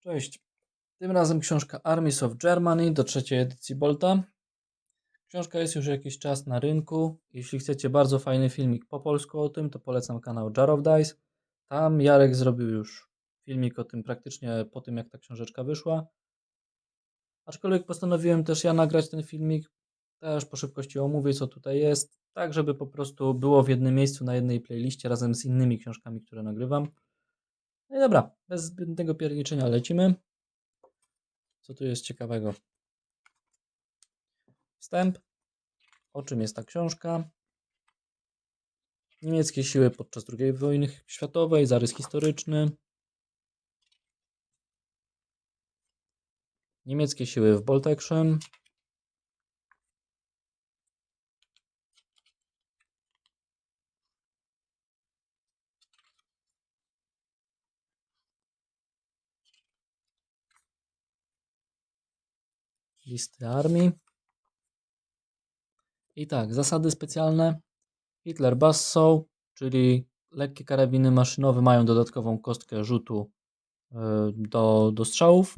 Cześć. Tym razem książka Armies of Germany do trzeciej edycji Bolta. Książka jest już jakiś czas na rynku. Jeśli chcecie bardzo fajny filmik po polsku o tym, to polecam kanał Jar of Dice. Tam Jarek zrobił już filmik o tym praktycznie po tym, jak ta książeczka wyszła. Aczkolwiek postanowiłem też ja nagrać ten filmik. Też po szybkości omówię, co tutaj jest. Tak, żeby po prostu było w jednym miejscu na jednej playliście razem z innymi książkami, które nagrywam. No i dobra, bez zbędnego pierniczenia lecimy. Co tu jest ciekawego? Wstęp. O czym jest ta książka? Niemieckie siły podczas II wojny światowej, zarys historyczny. Niemieckie siły w Bolt listy armii. I tak, zasady specjalne. Hitler Basso, czyli lekkie karabiny maszynowe mają dodatkową kostkę rzutu e, do, do strzałów.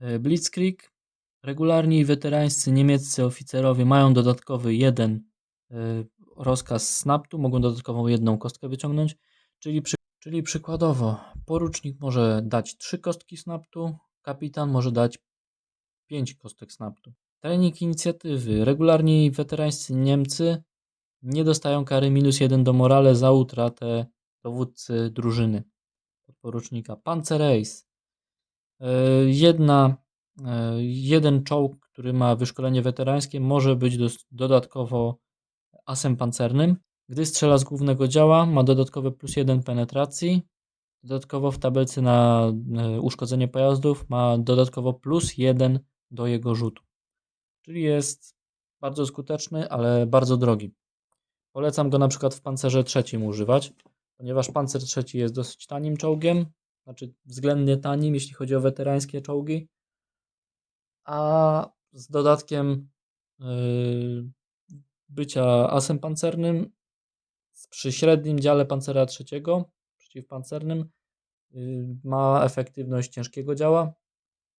E, Blitzkrieg. Regularni i weterańscy niemieccy oficerowie mają dodatkowy jeden e, rozkaz snaptu, mogą dodatkową jedną kostkę wyciągnąć, czyli, przy, czyli przykładowo porucznik może dać trzy kostki snaptu, kapitan może dać 5 kostek snaptu. Trening inicjatywy. Regularni weterańscy Niemcy nie dostają kary minus 1 do morale za utratę dowódcy drużyny podporucznika. Panzerace. Jedna, e, jeden czołg, który ma wyszkolenie weterańskie, może być dodatkowo asem pancernym. Gdy strzela z głównego działa, ma dodatkowe plus 1 penetracji. Dodatkowo w tabelce na e, uszkodzenie pojazdów ma dodatkowo plus 1 do jego rzutu. Czyli jest bardzo skuteczny, ale bardzo drogi. Polecam go na przykład w pancerze trzecim używać, ponieważ pancer trzeci jest dosyć tanim czołgiem, znaczy względnie tanim, jeśli chodzi o weterańskie czołgi, a z dodatkiem yy, bycia asem pancernym przy średnim dziale pancera trzeciego przeciwpancernym yy, ma efektywność ciężkiego działa,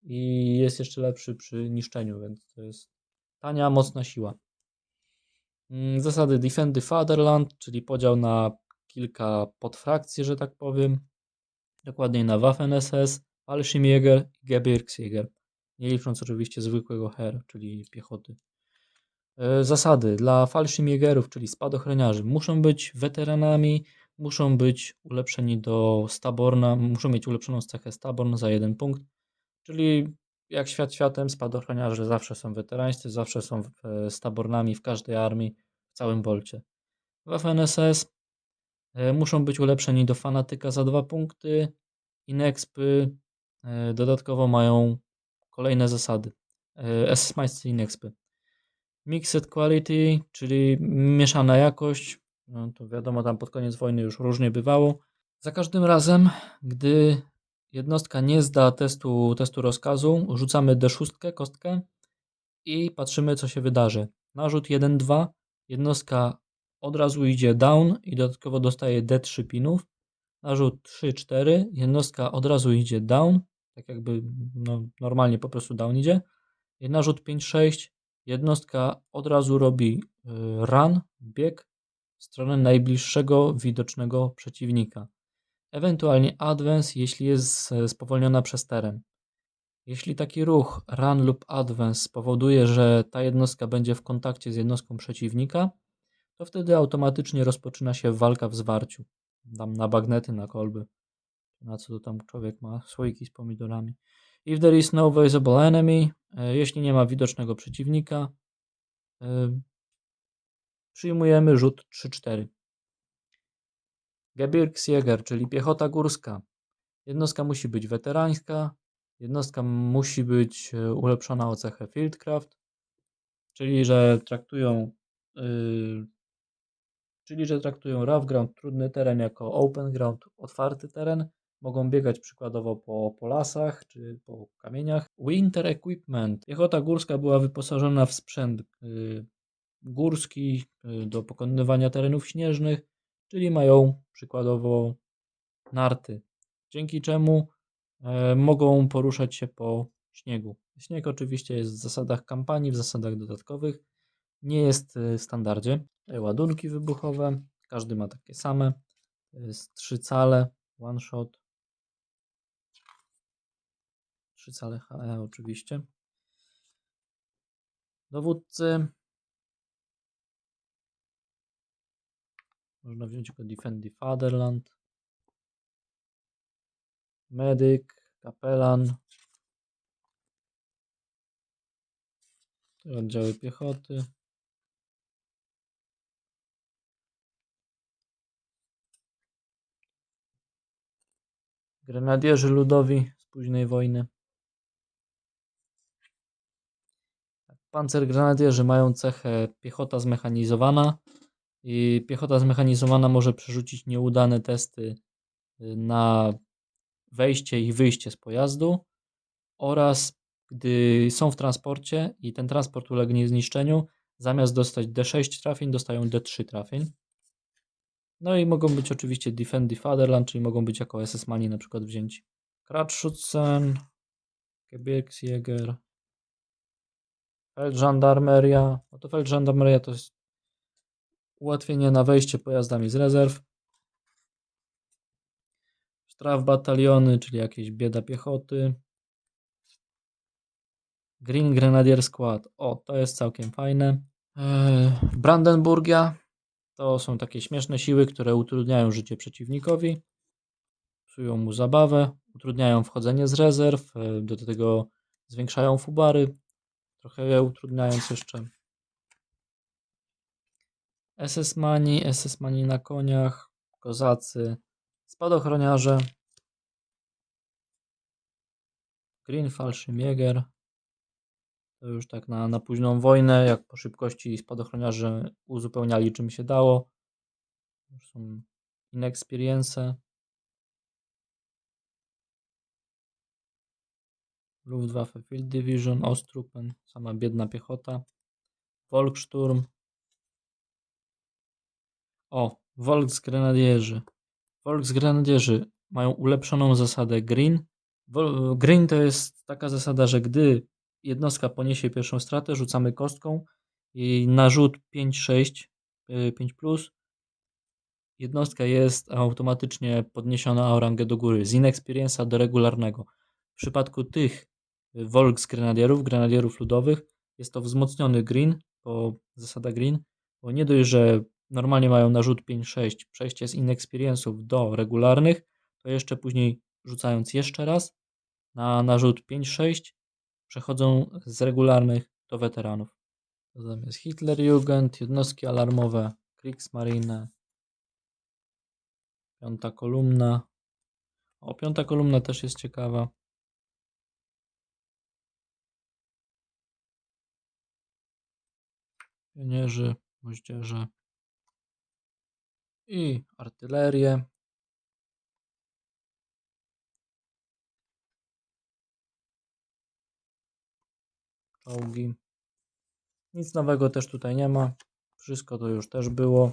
i jest jeszcze lepszy przy niszczeniu, więc to jest tania, mocna siła. Mm, zasady Defend the Fatherland, czyli podział na kilka podfrakcji, że tak powiem. Dokładniej na Waffen-SS, Fallschirmjäger i Gebirgsjäger. Nie licząc oczywiście zwykłego Her, czyli piechoty. E, zasady dla Fallschirmjägerów, czyli spadochroniarzy, muszą być weteranami, muszą być ulepszeni do Staborna, muszą mieć ulepszoną cechę Staborn za jeden punkt Czyli jak świat światem, spadochroniarze zawsze są weterańscy, zawsze są e, stabornami w każdej armii, w całym bolcie. W FNSS e, muszą być ulepszeni do fanatyka za dwa punkty. Inexpy e, dodatkowo mają kolejne zasady. SS-majscy Inexpy. Mixed Quality, czyli mieszana jakość. No to wiadomo, tam pod koniec wojny już różnie bywało. Za każdym razem, gdy jednostka nie zda testu, testu rozkazu, rzucamy D6 kostkę i patrzymy co się wydarzy. Narzut 1-2, jednostka od razu idzie down i dodatkowo dostaje D3 pinów. Narzut 3-4, jednostka od razu idzie down, tak jakby no, normalnie po prostu down idzie. Narzut 5-6, jednostka od razu robi y, run, bieg w stronę najbliższego widocznego przeciwnika ewentualnie advance, jeśli jest spowolniona przez teren. Jeśli taki ruch run lub advance spowoduje, że ta jednostka będzie w kontakcie z jednostką przeciwnika, to wtedy automatycznie rozpoczyna się walka w zwarciu. Tam na bagnety, na kolby, na co to tam człowiek ma, słoiki z pomidorami. If there is no visible enemy, e, jeśli nie ma widocznego przeciwnika, e, przyjmujemy rzut 3-4. Gebirgsjäger, czyli piechota górska. Jednostka musi być weterańska, jednostka musi być e, ulepszona o cechę Fieldcraft, czyli że traktują yy, czyli że traktują rough ground, trudny teren jako open ground, otwarty teren. Mogą biegać przykładowo po, po lasach czy po kamieniach. Winter equipment. Piechota górska była wyposażona w sprzęt yy, górski yy, do pokonywania terenów śnieżnych, czyli mają przykładowo narty, dzięki czemu e, mogą poruszać się po śniegu. Śnieg oczywiście jest w zasadach kampanii, w zasadach dodatkowych. Nie jest e, w standardzie. Tutaj ładunki wybuchowe, każdy ma takie same. To jest 3 cale, one shot. 3 cale HE oczywiście. Dowódcy. Można wziąć go Defend the Fatherland. Medyk, kapelan. Oddziały piechoty. Grenadierzy ludowi z późnej wojny. Pancergrenadierzy mają cechę piechota zmechanizowana i piechota zmechanizowana może przerzucić nieudane testy y, na wejście i wyjście z pojazdu oraz gdy są w transporcie i ten transport ulegnie zniszczeniu, zamiast dostać D6 trafień, dostają D3 trafień. No i mogą być oczywiście Defend the Fatherland, czyli mogą być jako SS-mani na przykład wzięci. Kratschützen, Gebirgsjäger, Feldżandarmeria. No to Feldżandarmeria to jest ułatwienie na wejście pojazdami z rezerw. Strafbataliony, czyli jakieś bieda piechoty. Green Grenadier Squad. O, to jest całkiem fajne. Eee, Brandenburgia. To są takie śmieszne siły, które utrudniają życie przeciwnikowi. Psują mu zabawę. Utrudniają wchodzenie z rezerw. e, Do tego zwiększają fubary. Trochę je utrudniając jeszcze. SS-mani, SS-mani na koniach, kozacy, spadochroniarze, Green Fallschirmjäger, to już tak na, na późną wojnę, jak po szybkości spadochroniarze uzupełniali czym się dało. Już są inexperience. Luftwaffe Field Division, Ostrupen, sama biedna piechota. Volkssturm. O, Volksgrenadierzy. Volksgrenadierzy mają ulepszoną zasadę green. Green to jest taka zasada, że gdy jednostka poniesie pierwszą stratę, rzucamy kostką i na rzut 5-6, y, 5 plus, jednostka jest automatycznie podniesiona o rangę do góry, z inexperience'a do regularnego. W przypadku tych y, Volksgrenadierów, grenadierów ludowych, jest to wzmocniony green, bo zasada green, bo nie dość, że normalnie mają na rzut 5-6 przejście z inexperience'ów do regularnych, to jeszcze później rzucając jeszcze raz na narzut 5-6 przechodzą z regularnych do weteranów. Zamiast Hitlerjugend, jednostki alarmowe, Kriegsmarine, piąta kolumna. O, piąta kolumna też jest ciekawa. Pionierzy, moździerze i artylerię. Czołgi. Nic nowego też tutaj nie ma. Wszystko to już też było.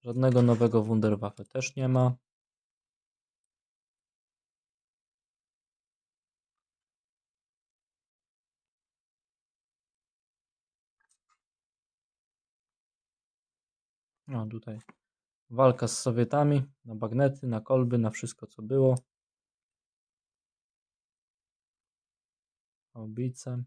Żadnego nowego Wunderwaffe też nie ma. No tutaj walka z Sowietami na bagnety, na kolby, na wszystko co było. Obice.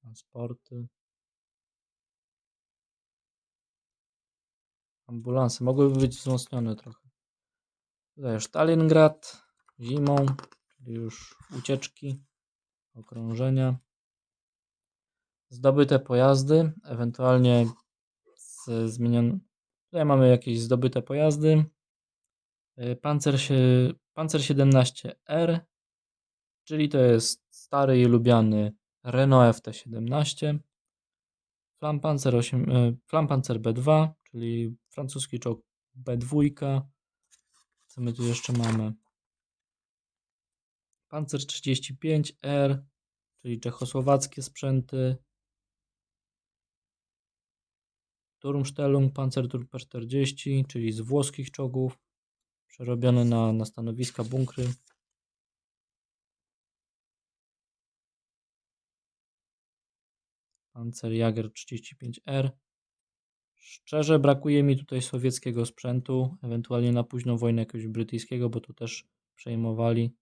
Transporty. Ambulanse mogłyby być wzmocnione trochę. Tutaj Stalingrad zimą, czyli już ucieczki, okrążenia. Zdobyte pojazdy, ewentualnie z zmienion... Tutaj mamy jakieś zdobyte pojazdy. Panzer. Panzer 17R, czyli to jest stary i lubiany Renault FT17. Flampanzer, 8, y, Flampanzer B2, czyli francuski czołg B2. Co my tu jeszcze mamy? Pancer 35R, czyli czechosłowackie sprzęty. Turmstellung Panzertruppe 40, czyli z włoskich czołgów, przerobione na, na stanowiska bunkry. Panzerjäger 35R. Szczerze brakuje mi tutaj sowieckiego sprzętu, ewentualnie na późną wojnę jakiegoś brytyjskiego, bo tu też przejmowali.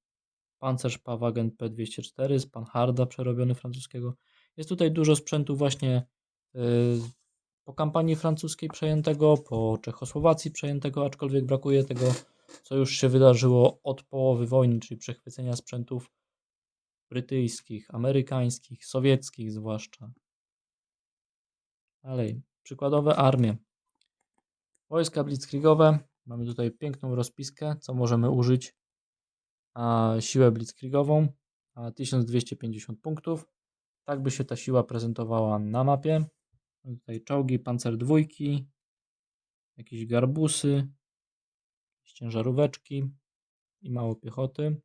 Panzerspahwagen P204 z Panharda przerobiony francuskiego. Jest tutaj dużo sprzętu właśnie yy, po kampanii francuskiej przejętego, po Czechosłowacji przejętego, aczkolwiek brakuje tego, co już się wydarzyło od połowy wojny, czyli przechwycenia sprzętów brytyjskich, amerykańskich, sowieckich zwłaszcza. Dalej, przykładowe armie. Wojska blitzkriegowe. Mamy tutaj piękną rozpiskę, co możemy użyć. A siłę blitzkriegową, a 1250 punktów. Tak by się ta siła prezentowała na mapie. Mamy tutaj czołgi, pancer dwójki, jakieś garbusy, ciężaróweczki i mało piechoty.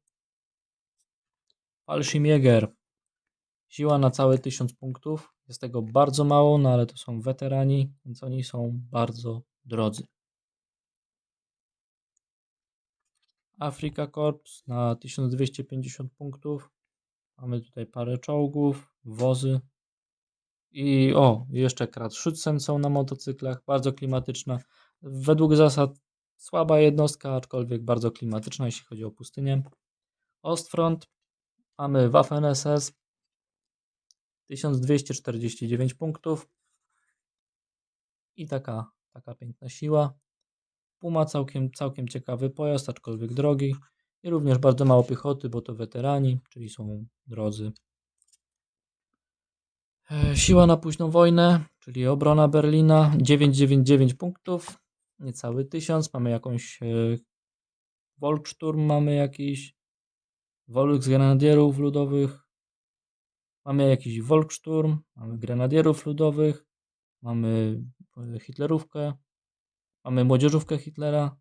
Fallschirmjäger. Siła na całe 1000 punktów. Jest tego bardzo mało, no ale to są weterani, więc oni są bardzo drodzy. Afrika Corps na 1250 punktów. Mamy tutaj parę czołgów, wozy. I o, jeszcze Kratschützen są na motocyklach, bardzo klimatyczna. Według zasad słaba jednostka, aczkolwiek bardzo klimatyczna, jeśli chodzi o pustynię. Ostfront, mamy Waffen SS, 1249 punktów. I taka, taka piękna siła. Puma całkiem, całkiem ciekawy pojazd, aczkolwiek drogi. I również bardzo mało piechoty, bo to weterani, czyli są drodzy. E, Siła na późną wojnę, czyli obrona Berlina, 999 punktów, niecały 1000. Mamy jakąś e, Volkssturm, mamy jakiś Volksgrenadierów ludowych, mamy jakiś Volkssturm, mamy grenadierów ludowych, mamy e, Hitlerówkę, mamy młodzieżówkę Hitlera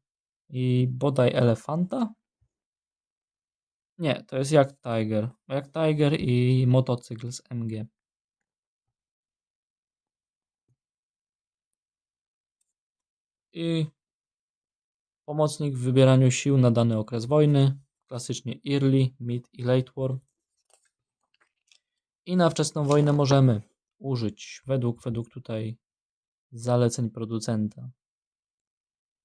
i bodaj Elefanta. Nie, to jest jak Tiger. Jak Tiger i motocykl z MG. I pomocnik w wybieraniu sił na dany okres wojny. Klasycznie Early, Mid i Late War. I na wczesną wojnę możemy użyć według, według tutaj zaleceń producenta.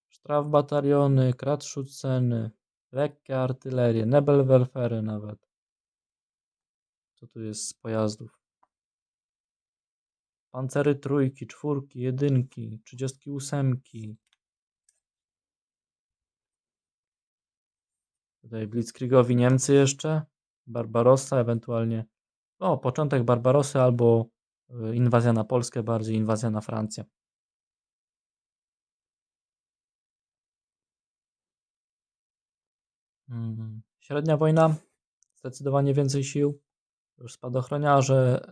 Strafbataliony, Kratschützeny, lekkie artylerie, Nebelwerfery nawet. Co tu jest z pojazdów? Pancery trójki, czwórki, jedynki, trzydziestki ósemki. Tutaj Blitzkriegowi Niemcy jeszcze. Barbarossa, ewentualnie. O, początek Barbarosy albo y, inwazja na Polskę, bardziej inwazja na Francję. Mm, Średnia wojna, zdecydowanie więcej sił. Już spadochroniarze,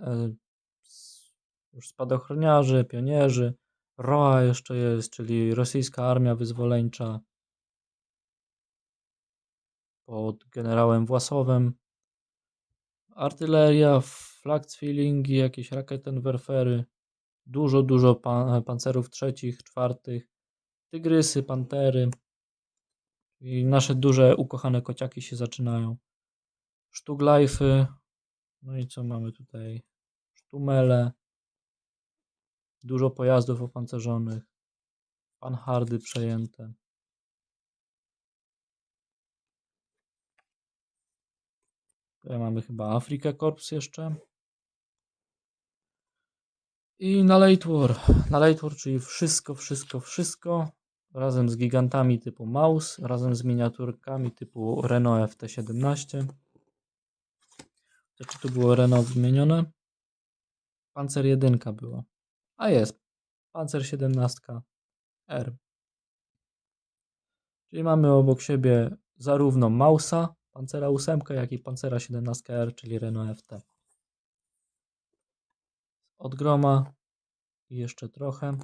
s- już spadochroniarze, pionierzy. ROA jeszcze jest, czyli rosyjska armia wyzwoleńcza pod generałem Własowem. Artyleria, flakcwilingi, jakieś rakietenwerfery. Dużo, dużo pan, pancerów trzecich, czwartych. Tygrysy, pantery. I nasze duże, ukochane kociaki się zaczynają. Sztuglajfy. No i co mamy tutaj? Sztumele. Dużo pojazdów opancerzonych. Panhardy przejęte. Tutaj mamy chyba Afrikę Corps jeszcze. I na Late War. Na Late War, czyli wszystko, wszystko, wszystko. Razem z gigantami typu Maus, razem z miniaturkami typu Renault FT17. To Czy tu było Renault wymienione? Panzer 1 była. A jest. Panzer 17 R. Czyli mamy obok siebie zarówno Mausa, Pancera 8, jak i Pancera 17R, czyli Renault FT. Od groma i jeszcze trochę.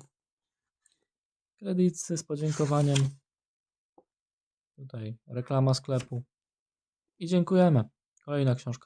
Kredycy z podziękowaniem. Tutaj reklama sklepu. I dziękujemy. Kolejna książka